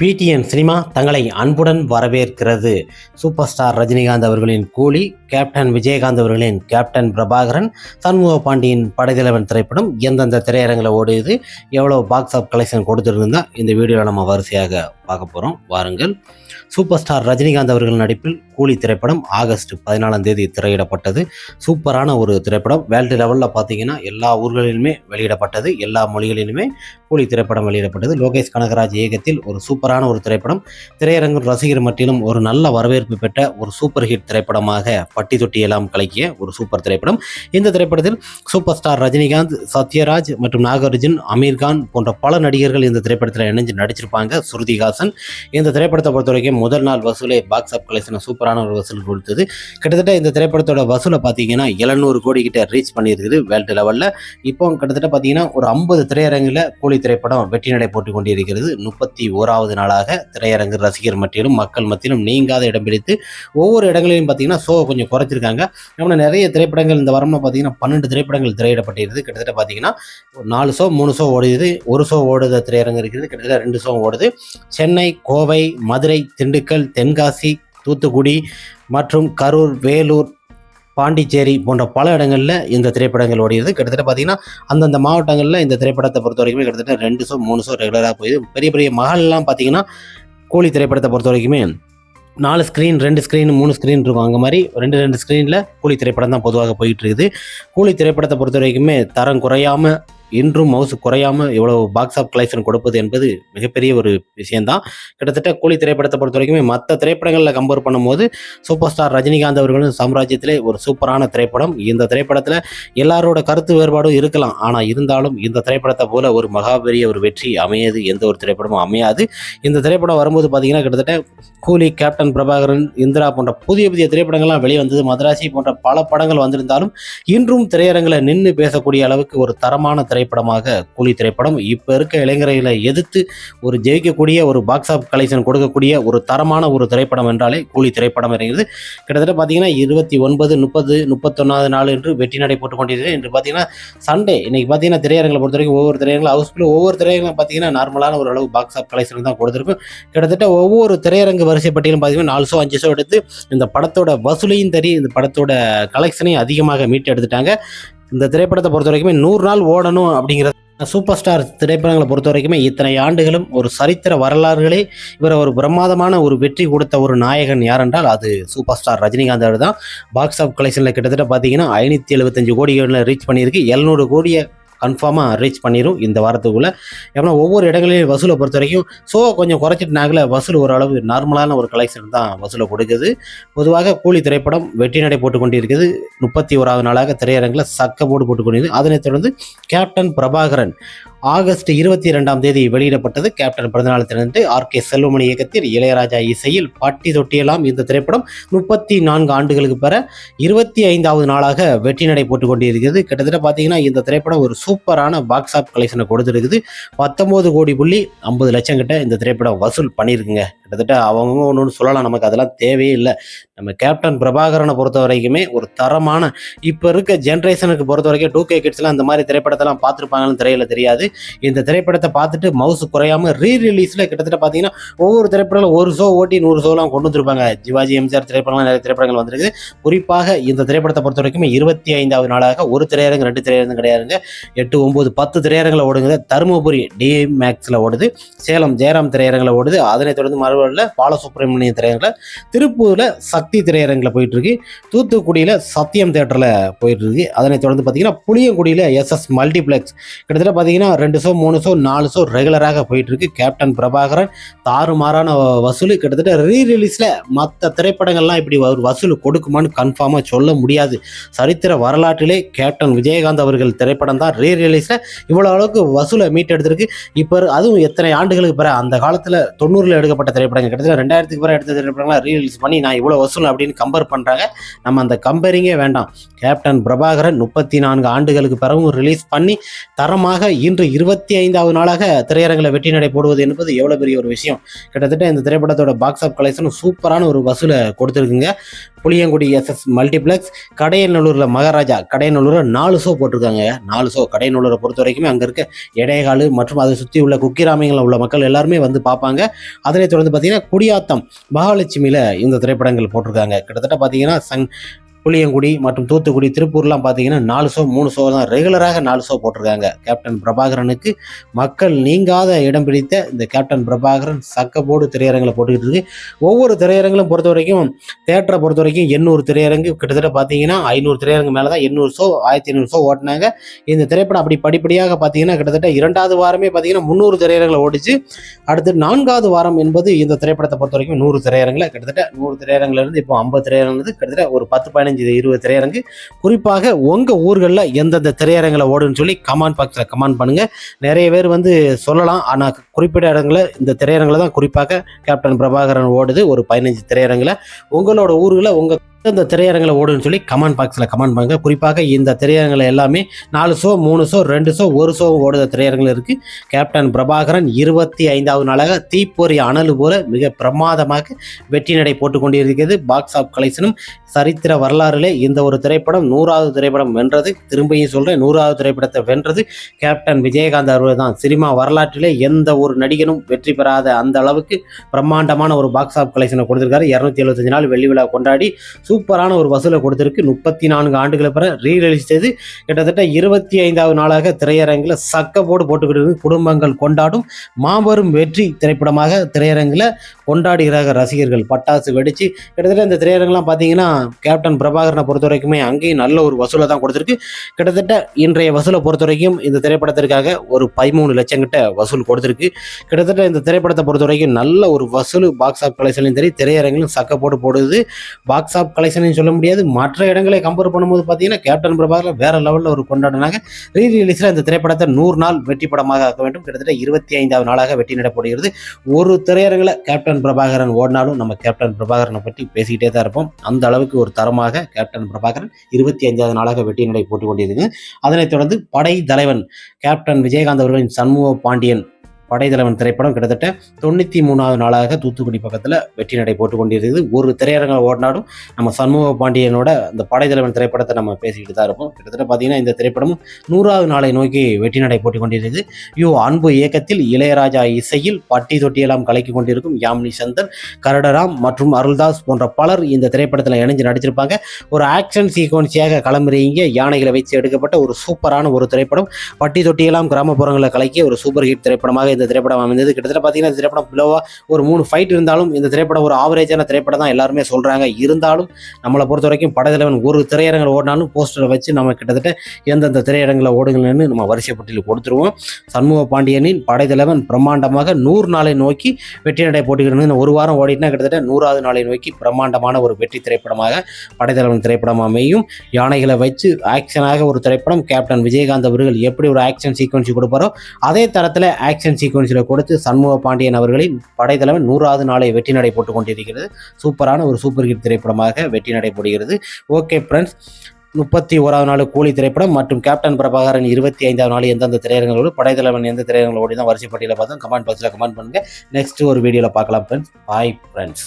PTN cinema தங்களை அன்புடன் வரவேற்கிறது. சூப்பர் ஸ்டார் ரஜினிகாந்த் அவர்களின் கூலி கேப்டன் விஜயகாந்த் அவர்களின் கேப்டன் பிரபாகரன் சண்முக பாண்டியின் படைத்தலைவன் திரைப்படம் எந்தெந்த திரையரங்கில் ஓடியது எவ்வளோ பாக்ஸ் ஆஃப் கலெக்ஷன் கொடுத்துருந்தா இந்த வீடியோவில் நம்ம வரிசையாக பார்க்க போகிறோம் வாருங்கள். சூப்பர் ஸ்டார் ரஜினிகாந்த் அவர்கள் நடிப்பில் கூலி திரைப்படம் ஆகஸ்ட் பதினாலாம் தேதி திரையிடப்பட்டது. சூப்பரான ஒரு திரைப்படம். வேர்ல்டு லெவலில் பார்த்தீங்கன்னா எல்லா ஊர்களிலுமே வெளியிடப்பட்டது. எல்லா மொழிகளிலுமே கூலி திரைப்படம் வெளியிடப்பட்டது. லோகேஷ் கனகராஜ் இயக்கத்தில் ஒரு சூப்பர் சூப்பரான ஒரு திரைப்படம். திரையரங்கு ரசிகர் மட்டிலும் ஒரு நல்ல வரவேற்பு பெற்ற ஒரு சூப்பர் ஹிட் திரைப்படமாக பட்டி தொட்டி எல்லாம் கலக்கிய ஒரு சூப்பர் திரைப்படம். இந்த திரைப்படத்தில் சூப்பர் ஸ்டார் ரஜினிகாந்த் சத்யராஜ் மற்றும் நாகார்ஜுன் அமீர்கான் போன்ற பல நடிகர்கள் இந்த திரைப்படத்தில் இணைஞ்சு நடிச்சிருப்பாங்க. ஸ்ருதிஹாசன். இந்த திரைப்படத்தை பொறுத்த வரைக்கும் முதல் நாள் வசூலே பாக்ஸ் ஆஃப் கலெக்ஷனை சூப்பரான ஒரு வசூல் கொடுத்தது. கிட்டத்தட்ட இந்த திரைப்படத்தோட வசூலை பார்த்தீங்கன்னா எழுநூறு கோடி கிட்ட ரீச் பண்ணியிருக்குது வேர்ல்டு லெவலில் இப்போ கிட்டத்தட்ட பார்த்தீங்கன்னா ஒரு ஐம்பது திரையரங்கில் கூலி திரைப்படம் வெற்றி நடை போட்டுக் கொண்டிருக்கிறது. முப்பத்தி ஓராவது நாளாக திரையரங்கு ரசிகர் மத்தியிலும் மக்கள் மத்தியிலும் நீங்காத இடம் பிடித்து ஒவ்வொரு இடங்களிலும் பார்த்தீங்கன்னா ஷோ கொஞ்சம் குறைச்சிருக்காங்க. நம்ம நிறைய திரைப்படங்கள் இந்த வாரம்ல பார்த்தீங்கன்னா பன்னெண்டு திரைப்படங்கள் திரையிடப்பட்டிருது கிட்டத்தட்ட பார்த்தீங்கன்னா ஒரு நாலு ஷோ மூணு ஷோ ஓடுது ஒரு ஷோ ஓடுத திரையரங்கு இருக்குது. கிட்டத்தட்ட ரெண்டு ஷோ ஓடுது. சென்னை கோவை மதுரை திண்டுக்கல் தென்காசி தூத்துக்குடி மற்றும் கரூர் வேலூர் பாண்டிச்சேரி போன்ற பல இடங்களில் இந்த திரைப்படங்கள் ஓடியது. கிட்டத்தட்ட பார்த்தீங்கன்னா அந்தந்த மாவட்டங்களில் இந்த திரைப்படத்தை பொறுத்த வரைக்குமே கிட்டத்தட்ட ரெண்டு ஷோ மூணு ஷோ ரெகுலராக போயிது. பெரிய பெரிய மகள்லாம் பார்த்தீங்கன்னா கூலி திரைப்படத்தை பொறுத்த வரைக்குமே நாலு ஸ்க்ரீன் ரெண்டு ஸ்க்ரீன் மூணு ஸ்க்ரீன் இருக்கும். அங்கே மாதிரி ரெண்டு ரெண்டு ஸ்க்ரீனில் கூலி திரைப்படம் தான் பொதுவாக போயிட்டு இருக்குது. கூலி திரைப்படத்தை பொறுத்த வரைக்குமே தரம் குறையாமல் இன்றும் மவுசு குறையாமல் இவ்வளோ பாக்ஸ் ஆஃப் கலெக்ஷன் கொடுப்பது என்பது மிகப்பெரிய ஒரு விஷயம்தான். கிட்டத்தட்ட கூலி திரைப்படத்தை பொறுத்த வரைக்குமே மற்ற திரைப்படங்களில் கம்பேர் பண்ணும்போது சூப்பர் ஸ்டார் ரஜினிகாந்த் அவர்களும் சாம்ராஜ்யத்திலே ஒரு சூப்பரான திரைப்படம். இந்த திரைப்படத்தில் எல்லாரோட கருத்து வேறுபாடும் இருக்கலாம். ஆனால் இருந்தாலும் இந்த திரைப்படத்தை போல ஒரு மகாபெரிய ஒரு வெற்றி அமையாது. எந்த ஒரு திரைப்படமும் அமையாது. இந்த திரைப்படம் வரும்போது பார்த்தீங்கன்னா கிட்டத்தட்ட கூலி கேப்டன் பிரபாகரன் இந்திரா போன்ற புதிய புதிய திரைப்படங்கள்லாம் வெளிவந்தது. மதராசி போன்ற பல படங்கள் வந்திருந்தாலும் இன்றும் திரையரங்கில் நின்று பேசக்கூடிய அளவுக்கு ஒரு தரமான திரைப்படமாக கூலி திரைப்படம் இப்போ இருக்க இளைஞர்களை எதிர்த்து ஒரு ஜெயிக்கக்கூடிய ஒரு பாக்ஸ் ஆஃப் கலெக்ஷன் கொடுக்கக்கூடிய ஒரு தரமான ஒரு திரைப்படம் என்றாலே கூலி திரைப்படம் இருக்கிறது கிட்டத்தட்ட பார்த்தீங்கன்னா இருபத்தி ஒன்பது முப்பது முப்பத்தொன்னாவது நாள் என்று வெற்றி நடை போட்டு கொண்டிருக்கிறது. என்று பார்த்தீங்கன்னா சண்டே இன்னைக்கு பார்த்தீங்கன்னா திரையரங்களை பொறுத்த வரைக்கும் ஒவ்வொரு திரையரங்களும் ஹவுஸ்ஃபுல் ஒவ்வொரு திரையரங்களும் பார்த்தீங்கன்னா நார்மலான ஒரு அளவு பாக்ஸ் ஆஃப் கலெக்ஷன் தான் கொடுத்துருக்கும். கிட்டத்தட்ட ஒவ்வொரு திரையரங்கு வரிசை பட்டியலும் பார்த்தீங்கன்னா நாலு ஷோ அஞ்சு ஷோ எடுத்து இந்த படத்தோட வசூலையும் தரி இந்த படத்தோட கலெக்ஷனையும் அதிகமாக மீட்டு எடுத்துட்டாங்க. இந்த திரைப்படத்தை பொறுத்த வரைக்குமே நூறு நாள் ஓடணும் அப்படிங்கிற சூப்பர் ஸ்டார் திரைப்படங்களை பொறுத்த வரைக்குமே இத்தனை ஆண்டுகளும் ஒரு சரித்திர வரலாறுகளே இவரை ஒரு பிரமாதமான ஒரு வெற்றி கொடுத்த ஒரு நாயகன் யாரென்றால் அது சூப்பர் ஸ்டார் ரஜினிகாந்த் அவர் தான் பாக்ஸ் ஆஃப் கலெக்ஷனில் கிட்டத்தட்ட பார்த்தீங்கன்னா ஐநூற்றி எழுபத்தஞ்சு கோடிகளில் ரீச் பண்ணியிருக்கு. எழுநூறு கோடியை கன்ஃபார்மாக ரீச் பண்ணிடும் இந்த வாரத்துக்குள்ளே. ஏன்னா ஒவ்வொரு இடங்களையும் வசூலை பொறுத்த வரைக்கும் ஸோ கொஞ்சம் குறைச்சிட்டுனாங்கள வசூல் ஓரளவு நார்மலான ஒரு கலெக்ஷன் தான் வசூலை கொடுக்குது. பொதுவாக கூலி திரைப்படம் வெற்றி நடை போட்டுக்கொண்டு இருக்குது முப்பத்தி ஓராவது நாளாக திரையரங்கில் சக்க போட்டு போட்டுக்கொண்டிருக்குது. அதனைத் தொடர்ந்து கேப்டன் பிரபாகரன் ஆகஸ்ட் இருபத்தி இரண்டாம் தேதி வெளியிடப்பட்டது. கேப்டன் பிறந்தநாள் திறந்து ஆர் கே செல்வமணி இயக்கத்தில் இளையராஜா இசையில் பட்டி தொட்டியெல்லாம் இந்த திரைப்படம் முப்பத்தி நான்கு ஆண்டுகளுக்கு பிற இருபத்தி ஐந்தாவது நாளாக வெற்றி நடை போட்டு கொண்டிருக்கிறது. கிட்டத்தட்ட பார்த்தீங்கன்னா இந்த திரைப்படம் ஒரு சூப்பரான பாக்ஸ் ஆஃப் கலெக்ஷனை கொடுத்துருக்குது. பத்தொம்போது கோடி புள்ளி ஐம்பது லட்சம் கிட்ட இந்த திரைப்படம் வசூல் பண்ணியிருக்குங்க. கிட்டத்தட்ட அவங்க ஒன்று ஒன்று சொல்லலாம். நமக்கு அதெல்லாம் தேவையே இல்லை. நம்ம கேப்டன் பிரபாகரனை பொறுத்த வரைக்குமே ஒரு தரமான இப்போ இருக்க ஜென்ரேஷனுக்கு பொறுத்த வரைக்கும் டூ கே கிட்ஸ்லாம் இந்த மாதிரி திரைப்படத்தெல்லாம் பார்த்துருப்பாங்கன்னு திரையில தெரியாது. இந்த திரைப்படத்தை பார்த்துட்டு மவுஸ் குறையாம ரீ ரிலீஸில் கிட்டத்தட்ட பார்த்தீங்கன்னா ஒவ்வொரு திரைப்படங்களும் ஒரு ஷோ ஓட்டி நூறு ஷோலாம் கொண்டு வந்திருப்பாங்க. சிவாஜி எம்ஜிஆர் திரைப்படம் நிறைய திரைப்படங்கள் வந்திருக்கு. குறிப்பாக இந்த திரைப்படத்தை பொறுத்த வரைக்கும் இருபத்தி ஐந்தாவது நாளாக ஒரு திரையரங்கு ரெண்டு திரையரங்கு கிடையாதுங்க. எட்டு ஒம்பது பத்து திரையரங்கில் ஓடுங்க. தருமபுரி டி மேக்ஸில் ஓடுது. சேலம் ஜெயராம் திரையரங்கில் ஓடுது. அதனைத் தொடர்ந்து மறுபடியில் பாலசுப்ரமணிய திரையரங்கில் திருப்பூரில் சக்தி திரையரங்கில் போயிட்டு இருக்கு தூத்துக்குடியில் சத்தியம் தேட்டரில் போயிட்டு இருக்கு அதனைத் தொடர்ந்து பார்த்தீங்கன்னா புளியங்குடியில் எஸ்எஸ் மல்டிப்ளெக்ஸ். கிட்டத்தட்ட பார்த்தீங்கன்னா ரெண்டு ஷோ மூணு ஷோ நாலு ஷோ ரெகுலராக போயிட்டுருக்கு. கேப்டன் பிரபாகரன் தாறுமாறான வசூல். கிட்டத்தட்ட ரீ ரிலீஸில் மற்ற திரைப்படங்கள்லாம் இப்படி ஒரு வசூல் கொடுக்குமான்னு கன்ஃபார்மாக சொல்ல முடியாது. சரித்திர வரலாற்றிலே கேப்டன் விஜயகாந்த் அவர்கள் திரைப்படம் தான் ரீ ரிலீஸில் இவ்வளோ அளவுக்கு வசூலை மீட்டெடுத்திருக்கு. இப்போ அதுவும் எத்தனை ஆண்டுகளுக்கு பிற அந்த காலத்தில் தொண்ணூறில் எடுக்கப்பட்ட திரைப்படம் திரைப்படங்கள். கிட்டத்தட்ட ரெண்டாயிரத்துக்கு பிறகு எடுத்த திரைப்படங்களை ரிலீஸ் பண்ணி நான் இவ்வளோ வசூல் அப்படின்னு கம்பேர் பண்ணுறாங்க நம்ம அந்த கம்பேரிங்கே வேண்டாம். கேப்டன் பிரபாகரன் முப்பத்தி நான்கு ஆண்டுகளுக்கு பிறகும் ரிலீஸ் பண்ணி தரமாக இன்று இருபத்தி ஐந்தாவது நாளாக திரையரங்கில் வெற்றி நடை போடுவது என்பது எவ்வளோ பெரிய ஒரு விஷயம். கிட்டத்தட்ட இந்த திரைப்படத்தோட பாக்ஸ் ஆஃப் கலெக்ஷனும் சூப்பரான ஒரு வசூலை கொடுத்துருக்குங்க. புளியங்குடி எஸ்எஸ் மல்டிப்ளெக்ஸ் கடையநல்லூரில் மகாராஜா கடையநல்லூரில் நாலு ஷோ போட்டிருக்காங்க. நாலு ஷோ கடையநல்லூரை பொறுத்த வரைக்குமே அங்கே இருக்க இடையகாலு மற்றும் அதை சுற்றி உள்ள குக்கிராமங்களில் உள்ள மக்கள் எல்லாருமே வந்து பார்ப்பாங்க. அதனை தொடர்ந்து பார்த்தீங்கன்னா குடியாத்தம் மகாலட்சுமியில் இந்த திரைப்படங்கள் போட்டிருக்காங்க. கிட்டத்தட்ட பார்த்தீங்கன்னா சங் புளியங்குடி மற்றும் தூத்துக்குடி திருப்பூர்லாம் பார்த்தீங்கன்னா நாலு ஷோ மூணு ஷோ தான் ரெகுலராக நாலு ஷோ போட்டிருக்காங்க. கேப்டன் பிரபாகரனுக்கு மக்கள் நீங்காத இடம் பிடித்த இந்த கேப்டன் பிரபாகரன் சக்கப்போடு திரையரங்களை போட்டுக்கிட்டு இருக்கு. ஒவ்வொரு திரையரங்களும் பொறுத்த வரைக்கும் தேட்டரை பொறுத்த வரைக்கும் எண்ணூறு திரையரங்கு கிட்டத்தட்ட பார்த்தீங்கன்னா ஐநூறு திரையரங்கு மேலே தான் எண்ணூறு ஷோ ஆயிரத்தி ஐநூறு ஷோ ஓட்டினாங்க. இந்த திரைப்படம் அப்படி படிப்படியாக பார்த்தீங்கன்னா கிட்டத்தட்ட இரண்டாவது வாரமே பார்த்தீங்கன்னா முந்நூறு திரையரங்களை ஓடிச்சு. அடுத்து நான்காவது வாரம் என்பது இந்த திரைப்படத்தை பொறுத்த வரைக்கும் நூறு திரையரங்கில் கிட்டத்தட்ட நூறு திரையரங்கிலிருந்து இப்போ ஐம்பது திரையரங்கு கிட்டத்தட்ட ஒரு பத்து பதினஞ்சு இருபது திரையரங்கு. குறிப்பாக உங்கள் ஊர்களில் எந்தெந்த திரையரங்கில் ஓடுன்னு சொல்லி கமெண்ட் பாக்ஸில் கமெண்ட் பண்ணுங்கள் நிறைய பேர் வந்து சொல்லலாம். ஆனால் குறிப்பிட்ட இடங்களில் இந்த திரையரங்கில் தான் குறிப்பாக கேப்டன் பிரபாகரன் ஓடுது. ஒரு பதினஞ்சு திரையரங்கில். உங்களோட ஊர்களில் உங்கள் இந்த திரையரங்கில் ஓடுன்னு சொல்லி கமெண்ட் பாக்ஸில் கமெண்ட் பண்ணுங்க. குறிப்பாக இந்த திரையரங்கில் எல்லாமே நாலு ஷோ மூணு ஷோ ரெண்டு ஷோ ஒரு ஷோ ஓடுத திரையரங்கில் இருக்குது கேப்டன் பிரபாகரன் இருபத்தி ஐந்தாவது நாளாக தீப்பொறி அனல் போல மிக பிரமாதமாக வெற்றி நடை போட்டு கொண்டிருக்கிறது. பாக்ஸ் ஆஃப் கலெக்ஷனும் சரித்திர வரலாறுலே இந்த ஒரு திரைப்படம் நூறாவது திரைப்படம் வென்றது. திரும்பியும் சொல்கிறேன் நூறாவது திரைப்படத்தை வென்றது. கேப்டன் விஜயகாந்த் அவர்கள் தான். சினிமா வரலாற்றிலே எந்த ஒரு நடிகனும் வெற்றி பெறாத அந்த அளவுக்கு பிரம்மாண்டமான ஒரு பாக்ஸ் ஆஃப் கலெக்ஷனை கொடுத்திருக்காரு. இரநூத்தி எழுபத்தஞ்சு நாள் வெள்ளி விழா கொண்டாடி சூப்பரான ஒரு வசூலை கொடுத்துருக்கு. முப்பத்தி நான்கு ஆண்டுகளை பிற ரீ ரிலீஸ் செய்து கிட்டத்தட்ட இருபத்தி ஐந்தாவது நாளாக திரையரங்கில் சக்க போடு போட்டுக்கிட்டு குடும்பங்கள் கொண்டாடும் மாபெரும் வெற்றி திரைப்படமாக திரையரங்கில் கொண்டாடுகிறார்கள் ரசிகர்கள். பட்டாசு வெடித்து கிட்டத்தட்ட இந்த திரையரங்கெலாம் பார்த்தீங்கன்னா கேப்டன் பிரபாகரனை பொறுத்த வரைக்குமே அங்கேயும் நல்ல ஒரு வசூலை தான் கொடுத்துருக்கு. கிட்டத்தட்ட இன்றைய வசூலை பொறுத்த வரைக்கும் இந்த திரைப்படத்திற்காக ஒரு பதிமூணு லட்சம் கிட்ட வசூல் கொடுத்துருக்கு. கிட்டத்தட்ட இந்த திரைப்படத்தை பொறுத்த வரைக்கும் நல்ல ஒரு வசூல் பாக்ஸ் ஆஃப் கலெக்ஷன்லையும் சரி திரையரங்கிலும் சக்க போட்டு போடுது. பாக்ஸ் ஆஃப் கலெக்ஷன் சொல்ல முடியாது. மற்ற இடங்களை கம்பேர் பண்ணும்போது பார்த்தீங்கன்னா கேப்டன் பிரபாகர் வேற லெவலில் ஒரு கொண்டாடினாங்க ரீ ரிலீஸில் இந்த திரைப்படத்தை நூறு நாள் வெற்றி படமாக ஆக்க வேண்டும். கிட்டத்தட்ட இருபத்தி ஐந்தாவது நாளாக வெற்றி நடப்படுகிறது ஒரு திரையரங்கில் கேப்டன் பிரபாகரன் ஓடினாலும் நம்ம கேப்டன் பிரபாகரனை பற்றி பேசிக்கிட்டே தான் இருப்போம். அந்த அளவுக்கு ஒரு தரமாக கேப்டன் பிரபாகரன் இருபத்தி ஐந்தாவது நாளாக வெற்றி நடை போட்டுக் கொண்டிருக்கு அதனைத் தொடர்ந்து படை தலைவன் கேப்டன் விஜயகாந்த் அவர்களின் சண்முக பாண்டியன் படைத்தலைவன் திரைப்படம் கிட்டத்தட்ட தொண்ணூற்றி மூணாவது நாளாக தூத்துக்குடி பக்கத்தில் வெற்றி நடை போட்டு கொண்டிருக்குது ஒரு திரையரங்க ஓடினாலும் நம்ம சண்முக பாண்டியனோட அந்த படைத்தலைவன் திரைப்படத்தை நம்ம பேசிக்கிட்டு தான் இருப்போம். கிட்டத்தட்ட பார்த்தீங்கன்னா இந்த திரைப்படமும் நூறாவது நாளை நோக்கி வெற்றி நடை போட்டு கொண்டிருக்குது. யோ அன்பு இயக்கத்தில் இளையராஜா இசையில் பட்டி தொட்டியெல்லாம் கலக்கி கொண்டிருக்கும் யாமினி சந்தன் கரடராம் மற்றும் அருள்தாஸ் போன்ற பலர் இந்த திரைப்படத்தில் இணைஞ்சு நடிச்சிருப்பாங்க. ஒரு ஆக்ஷன் சீக்வன்ஸியாக களமிறங்கிய யானைகளை வச்சு எடுக்கப்பட்ட ஒரு சூப்பரான ஒரு திரைப்படம். பட்டி தொட்டியெல்லாம் கிராமப்புறங்களை கலக்கிய ஒரு சூப்பர் ஹிட் திரைப்படமாக இந்த திரைப்படம் அமைந்தது. கிட்டத்தட்ட பார்த்தீங்கன்னா இந்த திரைப்படம் பிலோவா ஒரு மூணு ஃபைட் இருந்தாலும் இந்த திரைப்படம் ஒரு ஆவரேஜான திரைப்படம் தான் எல்லாருமே சொல்கிறாங்க இருந்தாலும் நம்மளை பொறுத்த வரைக்கும் படத்தலைவன் ஒரு திரையரங்கில் ஓடினாலும் போஸ்டரை வச்சு நம்ம கிட்டத்தட்ட எந்தெந்த திரையரங்கில் ஓடுங்கள்னு நம்ம வரிசைப்பட்டியல் கொடுத்துருவோம். சண்முக பாண்டியனின் படைத்தலைவன் பிரம்மாண்டமாக நூறு நாளை நோக்கி வெற்றி நடை போட்டிகள் ஒரு வாரம் ஓடினா கிட்டத்தட்ட நூறாவது நாளை நோக்கி பிரம்மாண்டமான ஒரு வெற்றி திரைப்படமாக படைத்தலைவன் திரைப்படம் அமையும். யானைகளை வச்சு ஆக்ஷனாக ஒரு திரைப்படம் கேப்டன் விஜயகாந்த் அவர்கள் எப்படி ஒரு ஆக்ஷன் சீக்வன்ஸ் கொடுப்பாரோ அதே தரத்தில் ஆக்ஷன் சீக்வன்ஸில் கொடுத்து சண்முக பாண்டியன் அவர்களின் படைத்தலைவன் நூறாவது நாளை வெற்றி நடை போட்டுக் கொண்டிருக்கிறது சூப்பரான ஒரு சூப்பர் ஹிட் திரைப்படமாக வெற்றி நடைபெறுகிறது ஓகே ஃப்ரெண்ட்ஸ் முப்பத்தி ஓராவது நாள் கூலி திரைப்படம் மற்றும் கேப்டன் பிரபாகரன் இருபத்தி ஐந்தாவது நாள் எந்தெந்த திரையரங்களோடு படைத்தலைவன் எந்த திரையரங்களோடு தான் வரிசைப்பட்டியல பார்த்தோம் கமெண்ட் பாக்ஸில் கமெண்ட் பண்ணுங்கள் நெக்ஸ்ட் ஒரு வீடியோவில் பார்க்கலாம் ஃப்ரெண்ட்ஸ். Bye friends.